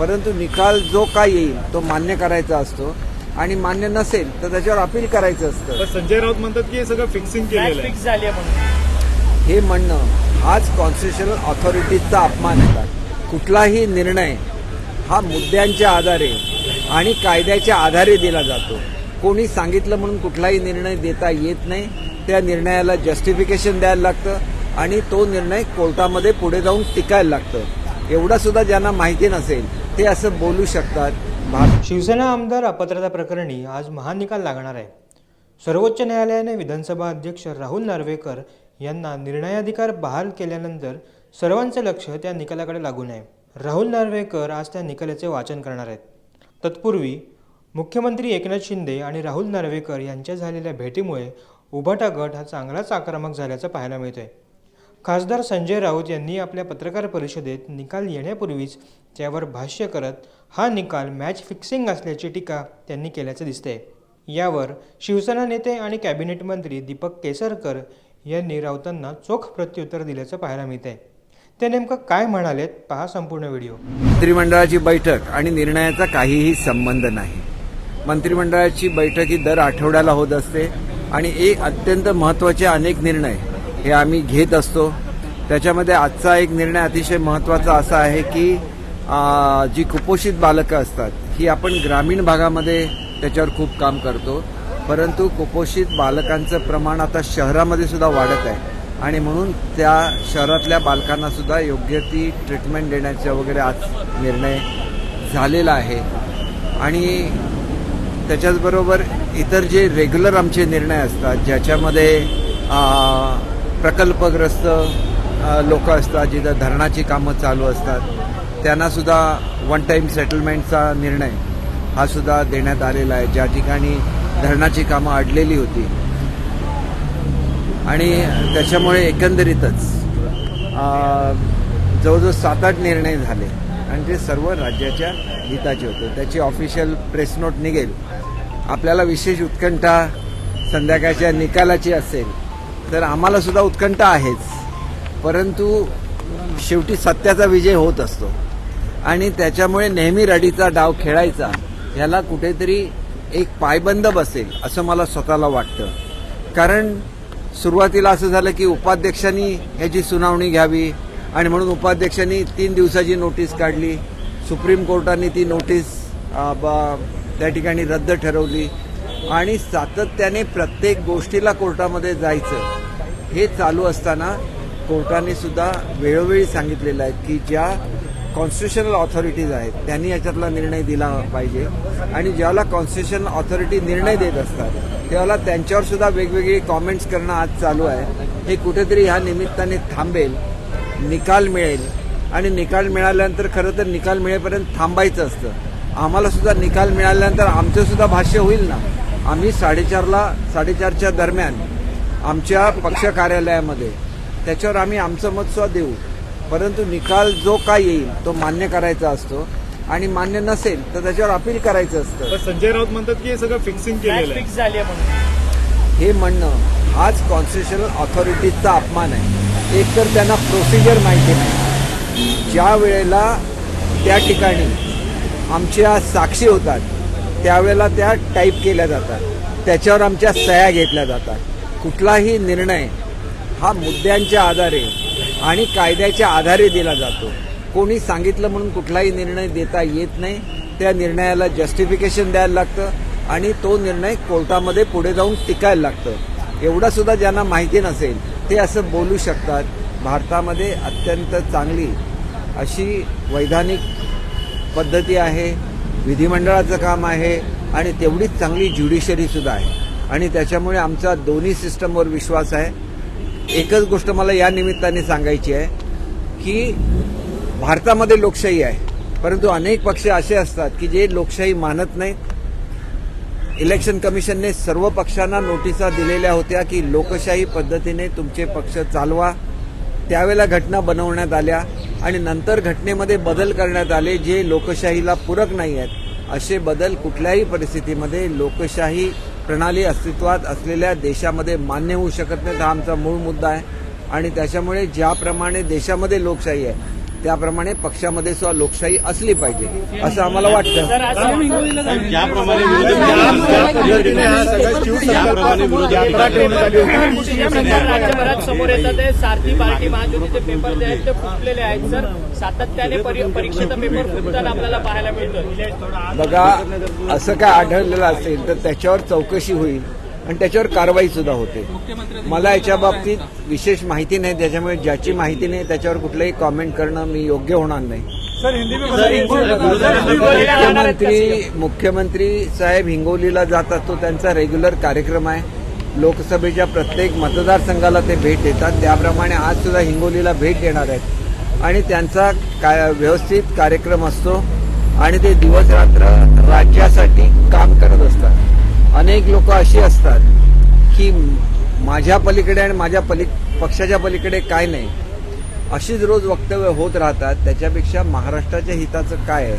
परंतु निकाल जो काय येईल तो मान्य करायचा असतो. आणि मान्य नसेल तर त्याच्यावर अपील करायचं असतं. पण संजय राऊत म्हणतात की हे सगळं फिक्सिंग केलेलं आहे. फिक्स झाली आहे म्हणून. हे म्हणणं हाच कॉन्स्टिट्युशनल ऑथॉरिटीजचा अपमान आहे. कुठलाही निर्णय हा मुद्द्यांच्या आधारे आणि कायद्याच्या आधारे दिला जातो. कोणी सांगितलं म्हणून कुठलाही निर्णय देता येत नाही. त्या निर्णयाला जस्टिफिकेशन द्यायला लागतं आणि तो निर्णय कोर्टामध्ये पुढे जाऊन टिकायला लागतं. एवढा सुद्धा ज्यांना माहिती नसेल ते असं बोलू शकतात. शिवसेना आमदार अपात्रता प्रकरणी आज महानिकाल लागणार आहे. सर्वोच्च न्यायालयाने विधानसभा अध्यक्ष राहुल नार्वेकर यांना निर्णयाधिकार बहाल केल्यानंतर सर्वांचे लक्ष त्या निकालाकडे लागून आहे राहुल नार्वेकर आज त्या निकालाचे वाचन करणार आहेत. तत्पूर्वी मुख्यमंत्री एकनाथ शिंदे आणि राहुल नार्वेकर यांच्या झालेल्या भेटीमुळे उभाटा गट हा चांगलाच आक्रमक झाल्याचं पाहायला मिळतंय. खासदार संजय राऊत यांनी आपल्या पत्रकार परिषदेत निकाल येण्यापूर्वीच त्यावर भाष्य करत हा निकाल मॅच फिक्सिंग असल्याची टीका त्यांनी केल्याचं दिसतंय. यावर शिवसेना नेते आणि कॅबिनेट मंत्री दीपक केसरकर यांनी राऊतांना चोख प्रत्युत्तर दिल्याचं पाहायला मिळतंय. ते नेमकं काय म्हणालेत पहा संपूर्ण व्हिडिओ. मंत्रिमंडळाची बैठक आणि निर्णयाचा काहीही संबंध नाही. मंत्रिमंडळाची बैठक ही दर आठवड्याला होत असते आणि एक अत्यंत महत्त्वाचे अनेक निर्णय हे आम्ही घेत असतो. त्याच्यामध्ये आजचा एक निर्णय अतिशय महत्त्वाचा असा आहे की जी कुपोषित बालकं असतात ही आपण ग्रामीण भागामध्ये त्याच्यावर खूप काम करतो. परंतु कुपोषित बालकांचं प्रमाण आता शहरामध्ये सुद्धा वाढत आहे. आणि म्हणून त्या शहरातल्या बालकांना सुद्धा योग्य ती ट्रीटमेंट देण्याचा वगैरे आज निर्णय झालेला आहे. आणि त्याच्याचबरोबर इतर जे रेग्युलर आमचे निर्णय असतात ज्याच्यामध्ये प्रकल्पग्रस्त लोक असतात जिथं धरणाची कामं चालू असतात. त्यांनासुद्धा वन टाईम सेटलमेंटचा निर्णय हा सुद्धा देण्यात आलेला आहे. ज्या ठिकाणी धरणाची कामं अडलेली होती. आणि त्याच्यामुळे एकंदरीतच जवळजवळ सात आठ निर्णय झाले. आणि ते सर्व राज्याच्या हिताचे होते. त्याची ऑफिशियल प्रेस नोट निघेल. आपल्याला विशेष उत्कंठा संध्याकाळच्या निकालाची असेल तर आम्हाला सुद्धा उत्कंठा आहेच. परंतु शेवटी सत्याचा विजय होत असतो. आणि त्याच्यामुळे नेहमी रडीचा डाव खेळायचा ह्याला कुठेतरी एक पायबंद बसेल असं मला स्वतःला वाटतं. कारण सुरुवातीला असं झालं की उपाध्यक्षांनी ह्याची सुनावणी घ्यावी आणि म्हणून उपाध्यक्षांनी तीन दिवसाची नोटीस काढली. सुप्रीम कोर्टाने ती नोटीस त्या ठिकाणी रद्द ठरवली. आणि सातत्याने प्रत्येक गोष्टीला कोर्टामध्ये जायचं. हे चालू असताना कोर्टाने सुद्धा वेळोवेळी सांगितलेलं आहे की ज्या कॉन्स्टिट्युशनल ऑथॉरिटीज आहेत त्यांनी याच्यातला निर्णय दिला पाहिजे. आणि ज्याला कॉन्स्टिट्युशनल ऑथॉरिटी निर्णय देत असतात त्यावेळेला त्यांच्यावर सुद्धा वेगवेगळे कॉमेंट्स करणं आज चालू आहे. हे कुठेतरी ह्या निमित्ताने थांबेल निकाल मिळेल. आणि निकाल मिळाल्यानंतर खरं तर निकाल मिळेपर्यंत थांबायचं असतं. आम्हाला सुद्धा निकाल मिळाल्यानंतर आमचं सुद्धा भाष्य होईल ना? आम्ही साडेचारला साडेचारच्या दरम्यान आमच्या पक्ष कार्यालयामध्ये त्याच्यावर आम्ही आमचं मत सुद्धा देऊ. परंतु निकाल जो काय येईल तो मान्य करायचा असतो. आणि मान्य नसेल तर त्याच्यावर अपील करायचं असतं. पण संजय राऊत म्हणतात की हे सगळं फिक्सिंग मॅच केलेलं आहे. फिक्स झाली आहे म्हणून. हे म्हणणं हाच कॉन्स्टिट्युशनल ऑथॉरिटीजचा अपमान आहे. एकतर त्यांना प्रोसिजर माहिती नाही. ज्या वेळेला त्या ठिकाणी आमच्या साक्षी होतात त्यावेळेला त्या टाईप केल्या जातात. त्याच्यावर आमच्या सह्या घेतल्या जातात. कुठलाही निर्णय हा मुद्द्यांच्या आधारे आणि कायद्याच्या आधारे दिला जातो. कोणी सांगितलं म्हणून कुठलाही निर्णय देता येत नाही. त्या निर्णयाला जस्टिफिकेशन द्यायला लागतं आणि तो निर्णय कोर्टामध्ये पुढे जाऊन टिकायला लागतं. एवढा सुद्धा ज्यांना माहिती नसेल ते असं बोलू शकतात. भारतामध्ये अत्यंत चांगली अशी वैधानिक पद्धती आहे. विधिमंडळाचं काम आहे आणि तेवढीच चांगली ज्युडिशरी सुद्धा आहे. आणि त्याच्यामुळे आमचा दोन्ही सिस्टमवर विश्वास आहे. एकच गोष्ट मला या निमित्ताने सांगायची आहे की भारतामध्ये लोकशाही आहे. परंतु अनेक पक्ष असे असतात की जे लोकशाही मानत नाहीत. इलेक्शन कमिशनने सर्व पक्षांना नोटिसा दिलेल्या होत्या की लोकशाही पद्धतीने तुमचे पक्ष चालवा. त्यावेळेला घटना बनवण्यात आल्या. आणि नंतर घटनेमध्ये बदल करण्यात आले जे लोकशाहीला पूरक नाही आहेत. असे बदल कुठल्याही परिस्थितीमध्ये लोकशाही प्रणाली अस्तित्वात असलेल्या देशामध्ये मान्य होऊ शकत नाहीत हा आमचा मूळ मुद्दा आहे. आणि त्याच्यामुळे ज्याप्रमाणे देशामध्ये लोकशाही आहे त्याप्रमाणे पक्षामध्ये सुद्धा लोकशाही असली पाहिजे असं आम्हाला वाटतं. राज्यभरात समोर येतात ते सारथी पार्टी पेपर जे आहेत ते फुटलेले आहेत सर सातत्याने परी- परीक्षेचा पेपर फुटताना आपल्याला पाहायला मिळतं बघा असं काय आढळलेलं असेल तर त्याच्यावर चौकशी होईल. आणि त्याच्यावर कारवाई सुद्धा होते. मला याच्या बाबतीत विशेष माहिती नाही त्याच्यामुळे ज्याची माहिती नाही त्याच्यावर कुठलंही कॉमेंट करणं मी योग्य होणार नाही. मुख्यमंत्री मुख्यमंत्री साहेब हिंगोलीला जातात तो त्यांचा रेग्युलर कार्यक्रम आहे. लोकसभेच्या प्रत्येक मतदारसंघाला ते भेट देतात. त्याप्रमाणे आज सुद्धा हिंगोलीला भेट देणार आहेत. आणि त्यांचा काय व्यवस्थित कार्यक्रम असतो आणि ते दिवस रात्र राज्यासाठी काम करत असतात. अनेक लोक अशी असतात की माझ्या पलीकडे आणि माझ्या पली पक्षाच्या पलीकडे काय नाही. अशीच रोज वक्तव्य होत राहतात. त्याच्यापेक्षा महाराष्ट्राच्या हिताचं काय आहे?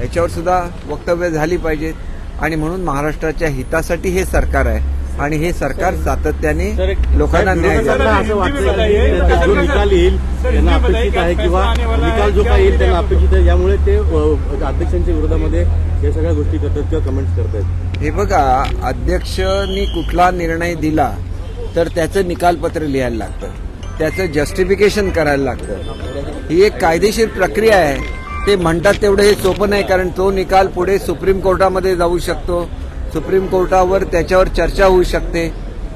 याच्यावर सुद्धा वक्तव्य झाली पाहिजेत. आणि म्हणून महाराष्ट्राच्या हितासाठी हे सरकार आहे. आणि हे सरकार सातत्याने लोकांना न्याय जो निकाल येईल त्यांना अपेक्षित आहे किंवा निकाल जो काय येईल त्यांना अपेक्षित आहे. यामुळे ते अध्यक्षांच्या विरोधामध्ये या सगळ्या गोष्टी करतात किंवा कमेंट्स करतात हे बघा अध्यक्षांनी कुठला निर्णय दिला तर त्याचं निकालपत्र लिहायला लागतं. त्याचं जस्टिफिकेशन करायला लागतं. ही एक कायदेशीर प्रक्रिया आहे. ते म्हणतात तेवढं हे सोपं नाही कारण तो निकाल पुढे सुप्रीम कोर्टामध्ये जाऊ शकतो. सुप्रीम कोर्टावर त्याच्यावर चर्चा होऊ शकते.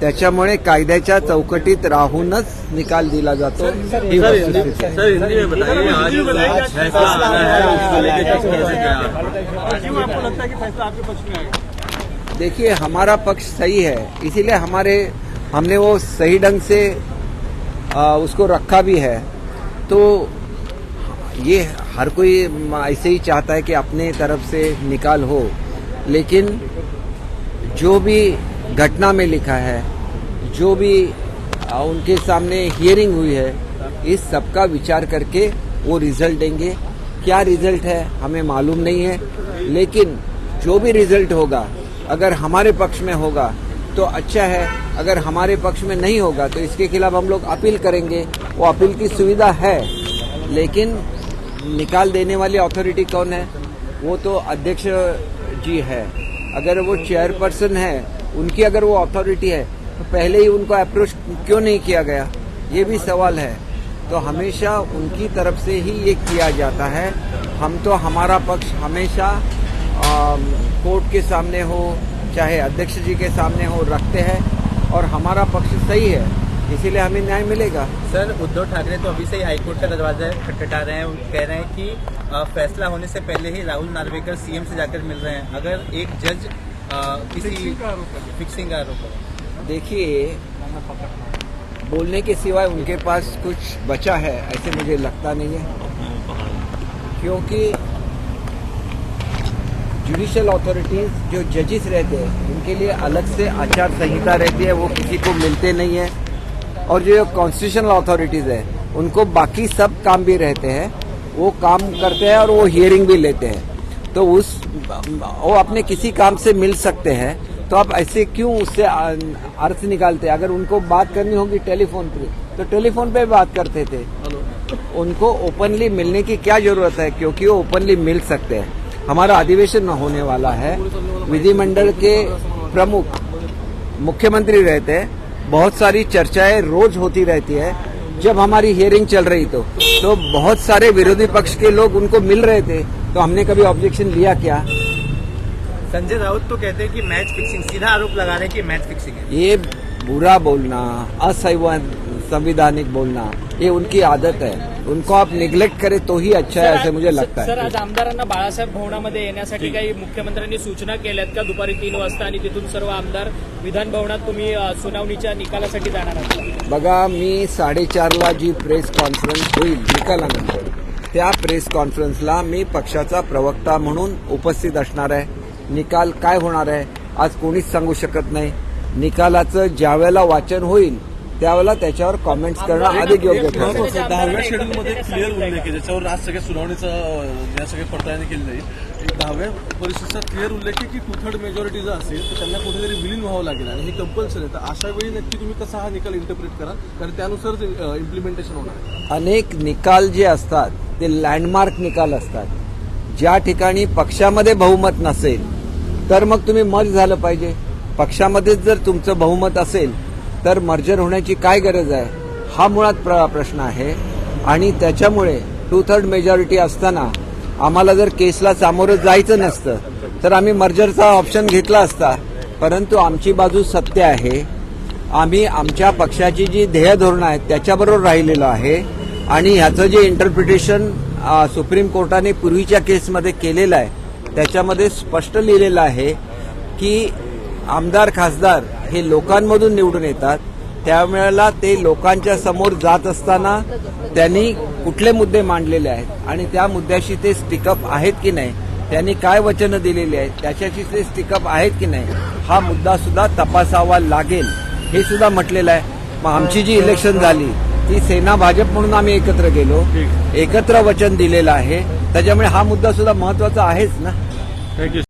त्याच्यामुळे कायद्याच्या चौकटीत राहूनच निकाल दिला जातो. ही वस्तुस्थिती आहे. सर हिंदी में बताइए आज फैसला आना उसको लेकर कैसे क्या देखिए हमारा पक्ष सही है इसीलिए हमारे हमने वो सही ढंग से आ, उसको रखा भी है। तो ये हर कोई ऐसे ही चाहता है कि अपने तरफ से निकाल हो। लेकिन जो भी घटना में लिखा है, जो भी उनके सामने हियरिंग हुई है, इस सबका विचार करके वो रिज़ल्ट देंगे। क्या रिज़ल्ट है, हमें मालूम नहीं है, लेकिन जो भी रिज़ल्ट होगा, अगर हमारे पक्ष में होगा तो अच्छा है। अगर हमारे पक्ष में नहीं होगा तो इसके खिलाफ हम लोग अपील करेंगे। वो अपील की सुविधा है, लेकिन निकाल देने वाली अथॉरिटी कौन है? वो तो अध्यक्ष जी है। अगर वो चेयरपर्सन है, उनकी अगर वो अथॉरिटी है तो पहले ही उनको अप्रोच क्यों नहीं किया गया? ये भी सवाल है। तो हमेशा उनकी तरफ़ से ही ये किया जाता है। हम तो हमारा पक्ष हमेशा कोर्ट के सामने हो, चाहे अध्यक्ष जी के सामने हो, रखते हैं। और हमारा पक्ष सही है। इसीलिए हमें न्याय मिलेगा। सर, उद्धव ठाकरे तो अभी से ही हाईकोर्ट का दरवाज़ा खटखटा रहे हैं। कह रहे हैं कि फैसला होने से पहले ही राहुल नार्वेकर सीएम से जाकर मिल रहे हैं। अगर एक जज किसी फिक्सिंग का आरोप देखिए बोलने के सिवाय उनके पास कुछ बचा है ऐसे मुझे लगता नहीं है। क्योंकि जुडिशियल अथॉरिटीज जो जजेस रहते हैं उनके लिए अलग से आचार संहिता रहती है वो किसी को मिलते नहीं है। और जो कॉन्स्टिट्यूशनल अथॉरिटीज है उनको बाकी सब काम भी रहते हैं। वो काम करते हैं और वो हियरिंग भी लेते हैं। तो उस वो अपने किसी काम से मिल सकते हैं। तो आप ऐसे क्यों उससे अर्थ निकालते अगर उनको बात करनी होगी टेलीफोन पे तो टेलीफोन पे बात करते थे। उनको ओपनली मिलने की क्या ज़रूरत है? क्योंकि वो ओपनली मिल सकते हैं। हमारा अधिवेशन होने वाला है। विधिमंडल के प्रमुख मुख्यमंत्री रहते हैं। बहुत सारी चर्चाएँ रोज होती रहती है। जब हमारी हियरिंग चल रही तो तो बहुत सारे विरोधी पक्ष के लोग उनको मिल रहे थे तो हमने कभी ऑब्जेक्शन लिया क्या? संजय राउत तो कहते हैं कि मैच फिक्सिंग सीधा आरोप लगा रहे हैं कि मैच फिक्सिंग है। ये बुरा बोलना असंवैधानिक बोलना ये उनकी आदत है। उनको आप निग्लेक्ट करें तो ही अच्छा है ऐसे मुझे लगता सर है आज आमदारांना बाळासाहेब भवनामध्ये येण्यासाठी काही मुख्यमंत्र्यांनी सूचना केल्यात का? दुपारी तीन वाजता आणि तिथून सर्व आमदार विधान भवनात तुम्ही सुनावणीच्या निकालासाठी जाणार आहात. बघा मी साडेचारला जी प्रेस कॉन्फरन्स होईल निकालानंतर त्या प्रेस कॉन्फरन्सला मी पक्षाचा प्रवक्ता म्हणून उपस्थित असणार आहे. निकाल काय होणार आहे आज कोणीच सांगू शकत नाही. निकालाचं ज्यावेळेला वाचन होईल त्यावेळेला त्याच्यावर कॉमेंट्स करणं अधिक योग्य दहाव्या शेड्यूलमध्ये क्लिअर उल्लेख आहे ज्याच्यावर आज सगळ्या सुनावणीचा ज्या सगळ्या पडताळणी केली जाईल दहाव्या परिशिष्टात क्लिअर उल्लेख आहे की टू थर्ड मेजॉरिटी जर असेल तर त्यांना कुठेतरी विलीन व्हावं लागेल आणि हे कंपल्सरी आहे. तर अशा वेळी नक्की तुम्ही कसा हा निकाल इंटरप्रिट करा? कारण त्यानुसारच इम्प्लिमेंटेशन होणार आहे. अनेक निकाल जे असतात ते लँडमार्क निकाल असतात. ज्या ठिकाणी पक्षामध्ये बहुमत नसेल तर मग तुम्ही मर्ज झालं पाहिजे. पक्षामध्येच जर तुमचं बहुमत असेल तर मर्जर होण्याची काय गरज आहे? हा मुळात प्र प्रश्न आहे. आणि त्याच्यामुळे टू थर्ड मेजॉरिटी असताना आम्हाला जर केसला सामोरं जायचं नसतं तर आम्ही मर्जरचा ऑप्शन घेतला असता. परंतु आमची बाजू सत्य आहे. आम्ही आमच्या पक्षाची जी ध्येय धोरणं आहेत त्याच्याबरोबर राहिलेलो आहे. आणि ह्याचं जे इंटरप्रिटेशन सुप्रीम कोर्टाने पूर्वीच्या केसमध्ये केलेलं आहे त्याच्यामध्ये स्पष्ट लिहिलेलं आहे की आमदार खासदार हे लोकांमधून निवडून येतात. त्यावेळेला ते लोकांच्या समोर जात असताना त्यांनी कुठले मुद्दे मांडलेले आहेत आणि त्या मुद्द्याशी ते स्टिकअप आहेत की नाही त्यांनी काय वचनं दिलेली आहेत त्याच्याशी ते स्टिकअप आहेत की नाही हा मुद्दा सुद्धा तपासावा लागेल हे सुद्धा म्हटलेलं आहे. मग आमची जी इलेक्शन झाली ती सेना भाजप म्हणून आम्ही एकत्र गेलो. एकत्र वचन दिलेलं आहे. त्याच्यामुळे हा मुद्दा सुद्धा महत्त्वाचा आहेच ना? थँक्यू